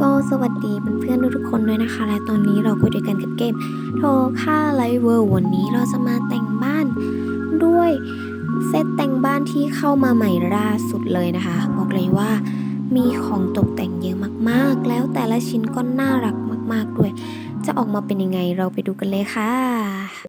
ก็สวัสดีเพื่อนๆทุกคนด้วยนะคะ และตอนนี้เราก็อยู่กันกับเกมโทค่าไลเวอร์วันนี้เราจะมาแต่งบ้านด้วยเซตแต่งบ้านที่เข้ามาใหม่ล่าสุดเลยนะคะ บอกเลยว่ามีของตกแต่งเยอะมากๆ แล้วแต่ละชิ้นก็น่ารักมากๆด้วย จะออกมาเป็นยังไงเราไปดูกันเลยค่ะ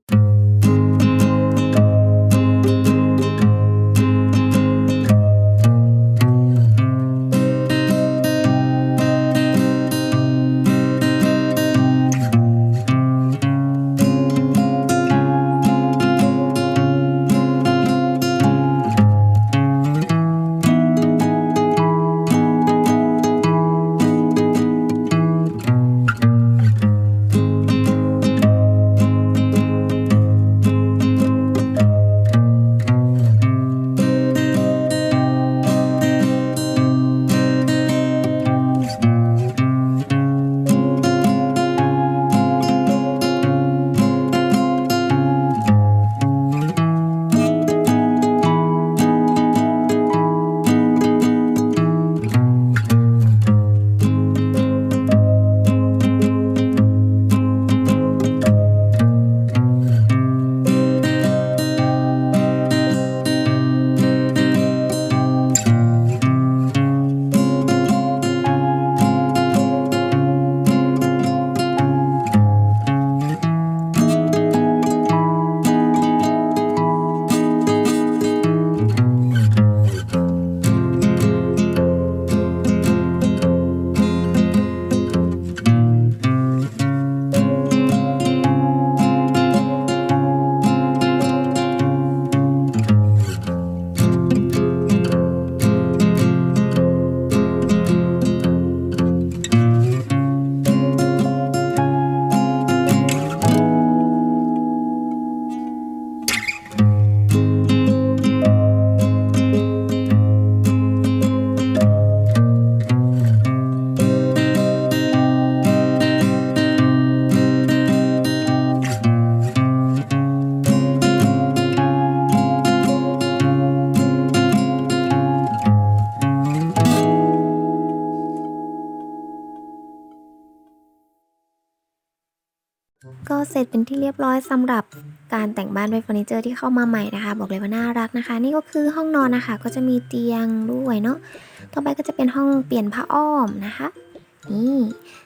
เสร็จเป็นที่เรียบร้อยสำหรับการแต่งบ้านด้วยเฟอร์นิเจอร์ที่เข้ามาใหม่นะคะ บอกเลยว่าน่ารักนะคะ นี่ก็คือห้องนอนนะคะ ก็จะมีเตียงด้วยเนาะต่อไปก็จะเป็นห้องเปลี่ยนผ้าอ้อมนะคะนี่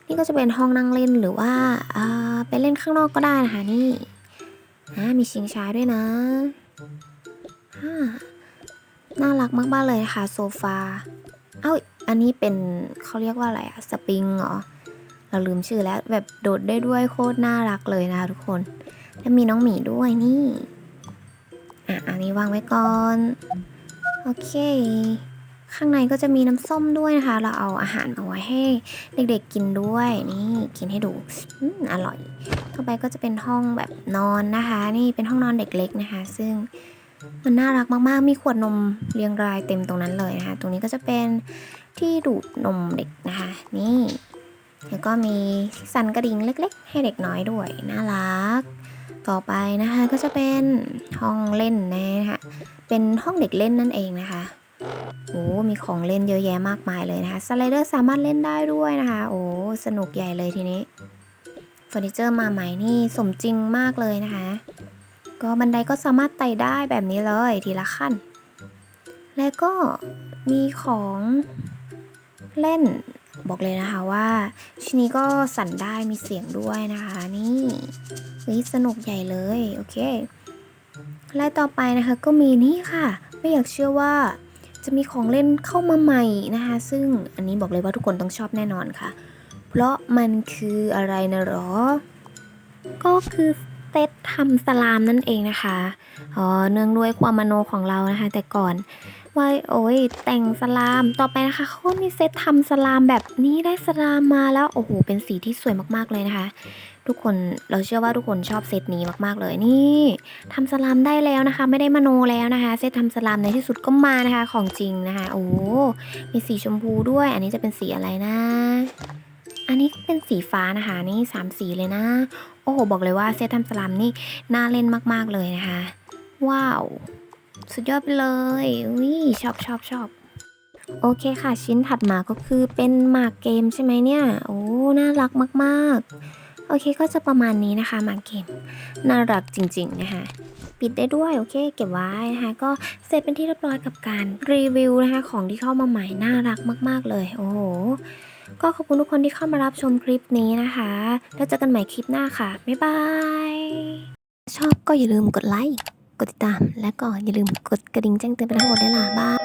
นี่ก็จะเป็นห้องนั่งเล่นหรือว่าอ่าไปเล่นข้างนอกก็ได้นะคะนี่นะมีชิงช้าด้วยนะอ่าน่ารักมากๆเลยค่ะโซฟา เอ้าอันนี้เป็นเขาเรียกว่าอะไรอะสปริงเหรอ เราลืมชื่อแล้วแบบโดดได้ด้วยโคตรน่ารักเลยนะคะทุกคน แล้วมีน้องหมีด้วยนี่ อะอันนี้วางไว้ก่อน โอเค ข้างในก็จะมีน้ำส้มด้วยนะคะ เราเอาอาหารมาไว้ให้เด็กๆกินด้วยนี่กินให้ดูอืมอร่อยต่อไปก็จะเป็นห้องแบบนอนนะคะ นี่เป็นห้องนอนเด็กเล็กนะคะ ซึ่งมันน่ารักมากๆ มีขวดนมเรียงรายเต็มตรงนั้นเลยนะคะ ตรงนี้ก็จะเป็นที่ดูดนมเด็กนะคะ นี่ แล้วก็มีสันกระดิ่งเล็ก ๆ ให้เด็กน้อยด้วย น่ารัก ต่อไปนะคะก็จะเป็นห้องเล่นนะคะเป็นห้องเด็กเล่นนั่นเองนะคะโอ้มีของเล่นเยอะแยะมากมายเลยนะคะสไลเดอร์สามารถเล่นได้ด้วยนะคะ โอ้สนุกใหญ่เลยทีนี้เฟอร์นิเจอร์มาใหม่นี่สมจริงมากเลยนะคะ ก็บันไดก็สามารถไต่ได้แบบนี้เลยทีละขั้น แล้วก็มีของเล่น บอกเลยนะคะว่าชิ้นนี้ก็สั่นได้มีเสียงด้วยนะคะ นี่วิสนุกใหญ่เลยโอเคและต่อไปนะคะก็มีนี่ค่ะ ไม่อยากเชื่อว่าจะมีของเล่นเข้ามาใหม่นะคะ ซึ่งอันนี้บอกเลยว่าทุกคนต้องชอบแน่นอนค่ะ เพราะมันคืออะไรนะหรอ ก็คือเซตทำสลามนั่นเองนะคะอ๋อเนื่องด้วยความมโนของเรานะคะ แต่ก่อน ว่าโอ้ยแต่งสลามต่อไปนะคะเขามีเซตทำสลามแบบนี้ได้สลามมาแล้วโอ้โหเป็นสีที่สวยมากๆเลยนะคะ ทุกคนเราเชื่อว่าทุกคนชอบเซตนี้มากๆเลยนี่ทำสลามได้แล้วนะคะ ไม่ได้มโนแล้วนะคะ เซตทำสลามในที่สุดก็มานะคะของจริงนะคะ โอ้มีสีชมพูด้วย อันนี้จะเป็นสีอะไรนะอันนี้เป็นสีฟ้านะคะ นี่สามสีเลยนะ โอ้โห บอกเลยว่าเซตทำสลามนี่น่าเล่นมาก ๆ เลยนะคะ ว้าว สุดยอดไปเลยอุ้ยชอบชอบชอบโอเคค่ะ ชิ้นถัดมาก็คือเป็นหมากเกมใช่ไหมเนี่ย โอ้ น่ารักมากๆ โอเคก็จะประมาณนี้นะคะหมากเกม น่ารักจริงๆนะคะปิดได้ด้วย โอเค เก็บไว้นะคะ ก็เสร็จเป็นที่เรียบร้อยกับการรีวิวนะคะ ของที่เข้ามาใหม่ น่ารักมาก ๆ เลย โอ้โห ก็ขอบคุณทุกคนที่เข้ามารับชมคลิปนี้นะคะ แล้วเจอกันใหม่คลิปหน้าค่ะ บ๊ายบาย ชอบก็อย่าลืมกดไลค์ กดติดตาม และก็อย่าลืมกดกระดิ่งแจ้งเตือนไปทั้งหมดด้วยล่ะบ้าย